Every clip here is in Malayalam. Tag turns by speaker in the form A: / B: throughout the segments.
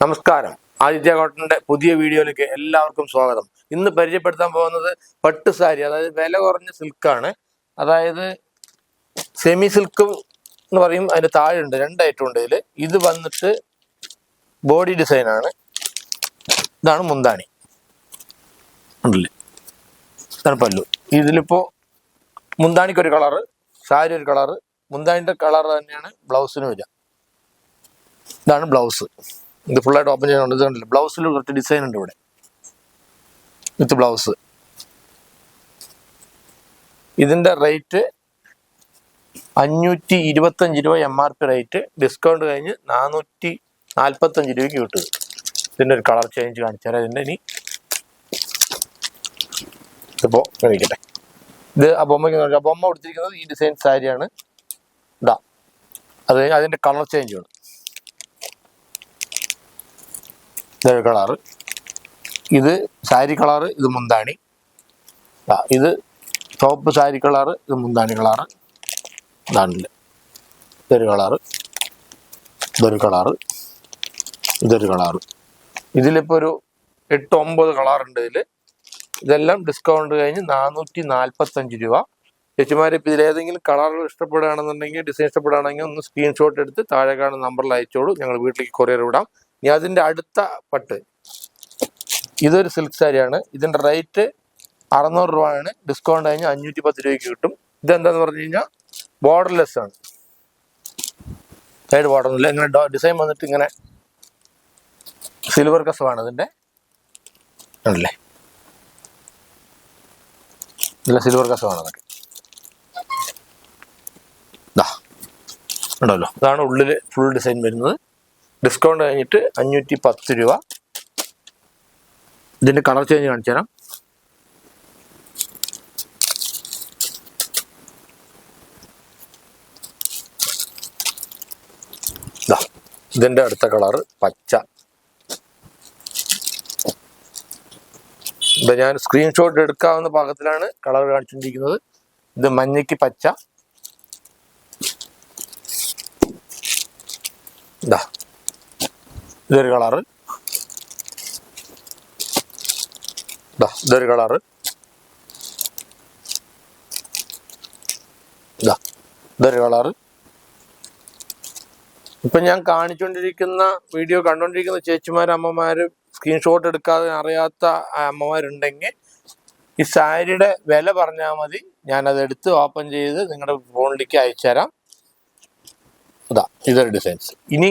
A: നമസ്കാരം. ആദിത്യ കോട്ടന്റെ പുതിയ വീഡിയോയിലേക്ക് എല്ലാവർക്കും സ്വാഗതം. ഇന്ന് പരിചയപ്പെടുത്താൻ പോകുന്നത് പട്ട് സാരി അതായത് വില കുറഞ്ഞ സിൽക്കാണ്. അതായത് സെമി സിൽക്ക് എന്ന് പറയും അതിന് താഴെ ഉണ്ട് രണ്ട് ഉണ്ട് ഇതിൽ ഇത് വന്നിട്ട് ബോഡി ഡിസൈൻ ആണ്. ഇതാണ് മുന്താണി. ഉണ്ടല്ലേ? ഇതാണ് പല്ലു. ഇതിലിപ്പോ മുന്താണിക്ക് ഒരു കളറ് സാരി ഒരു കളറ് മുന്താണിന്റെ കളർ തന്നെയാണ് ബ്ലൗസിന് വരിക ഇതാണ് ബ്ലൗസ്. ഇത് ഫുള്ളായിട്ട് ഓപ്പൺ ചെയ്യാനുണ്ട് ഇത് കണ്ടില്ല? ബ്ലൗസിൽ കുറച്ച് ഡിസൈൻ ഉണ്ട് ഇവിടെ. വിത്ത് ബ്ലൗസ് ഇതിന്റെ റേറ്റ് അഞ്ഞൂറ്റി ഇരുപത്തഞ്ച് രൂപ M R P rate discount കഴിഞ്ഞ് നാനൂറ്റി നാൽപ്പത്തഞ്ച് രൂപയ്ക്ക് കിട്ടുക ഇതിന്റെ ഒരു കളർ ചേഞ്ച് കാണിച്ചാൽ ഇതിന്റെ ഇനി. ഇപ്പോൾ കഴിക്കട്ടെ ഇത് ആ ബൊമ്മയ്ക്ക് നോക്കാം. ബൊമ്മ കൊടുത്തിരിക്കുന്നത് ഈ ഡിസൈൻ സാരിയാണ്. ഇതാ. അത് അതിന്റെ കളർ ചേഞ്ച് വേണം ഇതൊരു കളറ്. ഇത് സാരി കളറ് ഇത് മുന്താണി. ഇത് ടോപ്പ് സാരി കളറ് ഇത് മുന്താണി കളറ്. ഇതാണില്ല. ഇതൊരു കളറ്. ഇതൊരു കളറ്. ഇതൊരു കളറ്. ഇതിലിപ്പോൾ ഒരു എട്ട് ഒമ്പത് കളറുണ്ട് ഇതിൽ ഇതെല്ലാം ഡിസ്കൗണ്ട് കഴിഞ്ഞ് നാനൂറ്റി നാൽപ്പത്തഞ്ച് രൂപ. ചേച്ചിമാർ ഇപ്പം ഇതിലേതെങ്കിലും കളറുകൾ ഇഷ്ടപ്പെടുകയാണെന്നുണ്ടെങ്കിൽ ഡിസൈൻ ഇഷ്ടപ്പെടുകയാണെങ്കിൽ ഒന്ന് സ്ക്രീൻഷോട്ട് എടുത്ത് താഴെ കാണുന്ന നമ്പറിൽ അയച്ചോളൂ. ഞങ്ങൾ വീട്ടിലേക്ക് കൊറിയർ വിടാം. ഇനി അതിന്റെ അടുത്ത പട്ട്. ഇതൊരു സിൽക്ക് സാരിയാണ് ഇതിന്റെ റേറ്റ് അറുന്നൂറ് രൂപയാണ്. ഡിസ്കൗണ്ട് കഴിഞ്ഞാൽ അഞ്ഞൂറ്റി പത്ത് രൂപയ്ക്ക് കിട്ടും. ഇതെന്താന്ന് പറഞ്ഞു കഴിഞ്ഞാൽ ബോർഡർലെസ് ആണ്. സൈഡ് ബോർഡർ ഒന്നുമില്ല. ഇങ്ങനെ ഡിസൈൻ വന്നിട്ട് ഇങ്ങനെ സിൽവർ കസവാണ് ഇതിന്റെ ആണല്ലേ ഇല്ല സിൽവർ കസവാണ് അതൊക്കെ. ഉണ്ടല്ലോ ഇതാണ് ഉള്ളിൽ ഫുൾ ഡിസൈൻ വരുന്നത്. ഡിസ്കൗണ്ട് കഴിഞ്ഞിട്ട് അഞ്ഞൂറ്റി പത്ത് രൂപ. ഇതിന്റെ കളർ ചേഞ്ച് കാണിച്ചു തരാം. ഇതിന്റെ അടുത്ത കളറ് പച്ച. ഇത് ഞാൻ സ്ക്രീൻഷോട്ട് എടുക്കാവുന്ന പാകത്തിലാണ് കളർ കാണിച്ചുകൊണ്ടിരിക്കുന്നത്. ഇത് മഞ്ഞയ്ക്ക് പച്ച. ഇതാ ഇതൊരു കളറ് ഇതാ ഇതൊരു കളറ് ഇതാ ഇതൊരു കളറ് ഇപ്പൊ ഞാൻ കാണിച്ചുകൊണ്ടിരിക്കുന്ന വീഡിയോ കണ്ടുകൊണ്ടിരിക്കുന്ന ചേച്ചിമാരും അമ്മമാരും സ്ക്രീൻഷോട്ട് എടുക്കാതെ അറിയാത്ത അമ്മമാരുണ്ടെങ്കിൽ ഈ സാരിയുടെ വില പറഞ്ഞാൽ മതി. ഞാനത് എടുത്ത് ഓപ്പൺ ചെയ്ത് നിങ്ങളുടെ ഫോണിലേക്ക് അയച്ചു തരാം ഇതാ ഇതൊരു ഡിസൈൻസ് ഇനി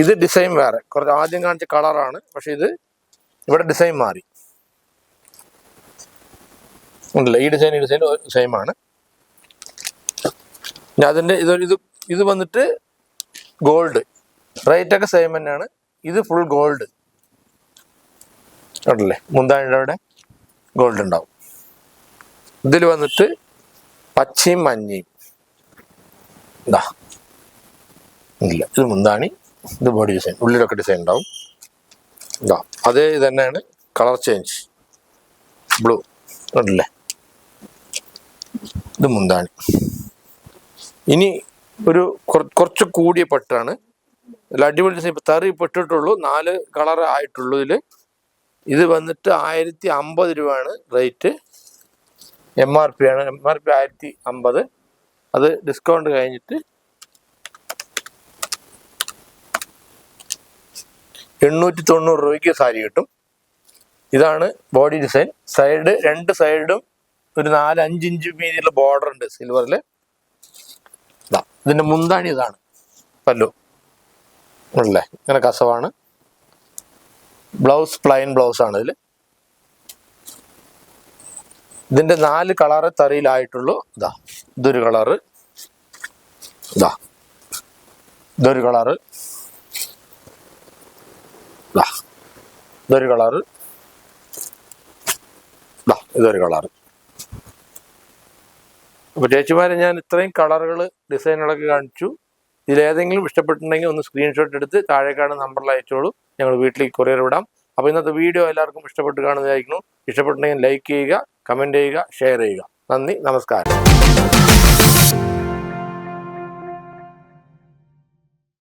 A: ഇത് ഡിസൈൻ വേറെ. കുറച്ച് ആദ്യം കാണിച്ച കളറാണ് പക്ഷെ ഇത് ഇവിടെ ഡിസൈൻ മാറി. ഉണ്ടല്ലോ? ഈ ഡിസൈൻ ഈ ഡിസൈൻ സെയിം ആണ്. ഇനി അതിന്റെ ഇത് ഇത് ഇത് വന്നിട്ട് ഗോൾഡ് റേറ്റ് ഒക്കെ സെയിം തന്നെയാണ്. ഇത് ഫുൾ ഗോൾഡ് ഉണ്ടല്ലേ? മുന്താണിയുടെ ഗോൾഡ് ഉണ്ടാവും. ഇതിൽ വന്നിട്ട് പച്ചയും മഞ്ഞയും. ഇതാ. ഇല്ല ഇത് മുന്താണി. ഇത് ബോഡി ഡിസൈൻ ഉള്ളിലൊക്കെ ഡിസൈൻ ഉണ്ടാവും. ഇതാ അതേ ഇത് തന്നെയാണ് കളർ ചേഞ്ച് ബ്ലൂ ഉണ്ടല്ലേ ഇത് മുന്താണി. ഇനി ഒരു കുറ- കുറച്ച് കൂടിയ പട്ടാണ്. അടിപൊളി ഡിസൈൻ ഇപ്പം തറി പെട്ടിട്ടുള്ളൂ. നാല് കളർ ആയിട്ടുള്ളൂ ഇതിൽ ഇത് വന്നിട്ട് ആയിരത്തി അമ്പത് രൂപയാണ് റേറ്റ് എം ആർ പി ആണ്. എം ആർ പി ആയിരത്തി അമ്പത് അത് ഡിസ്കൗണ്ട് കഴിഞ്ഞിട്ട് എണ്ണൂറ്റി തൊണ്ണൂറ് രൂപയ്ക്ക് സാരി കിട്ടും. ഇതാണ് ബോഡി ഡിസൈൻ സൈഡ് രണ്ട് സൈഡും ഒരു നാല് അഞ്ച് ഇഞ്ച് വീതിയുള്ള ബോർഡർ ഉണ്ട് സിൽവറിൽ ഇതാ ഇതിന്റെ മുന്താണി ഇതാണ്. പല്ലു. അല്ലേ? ഇങ്ങനെ കസവാണ്. ബ്ലൗസ് പ്ലൈൻ ബ്ലൗസ് ആണ് ഇതിൽ ഇതിന്റെ നാല് കളറ് തറിയിലായിട്ടുള്ളൂ. ഇതാ ഇതൊരു കളറ് ഇതാ ഇതൊരു കളറ് ഇതാ ഇതൊരു കളറ് ഇതാ ഇതൊരു കളറ് അപ്പോൾ ചേച്ചിമാരെ ഞാൻ ഇത്രയും കളറുകൾ ഡിസൈനുകളൊക്കെ കാണിച്ചു. ഇതിലേതെങ്കിലും ഇഷ്ടപ്പെട്ടിട്ടുണ്ടെങ്കിൽ ഒന്ന് സ്ക്രീൻഷോട്ട് എടുത്ത് താഴേക്കാണ് നമ്പറിൽ അയച്ചോളൂ. ഞങ്ങൾ വീട്ടിലേക്ക് കൊറിയർ വിടാം. അപ്പോൾ ഇന്നത്തെ വീഡിയോ എല്ലാവർക്കും ഇഷ്ടപ്പെട്ട് കാണുന്നതായിരിക്കുന്നു. ഇഷ്ടപ്പെട്ടിട്ടുണ്ടെങ്കിൽ ലൈക്ക് ചെയ്യുക കമന്റ് ചെയ്യുക ഷെയർ ചെയ്യുക. നന്ദി നമസ്കാരം.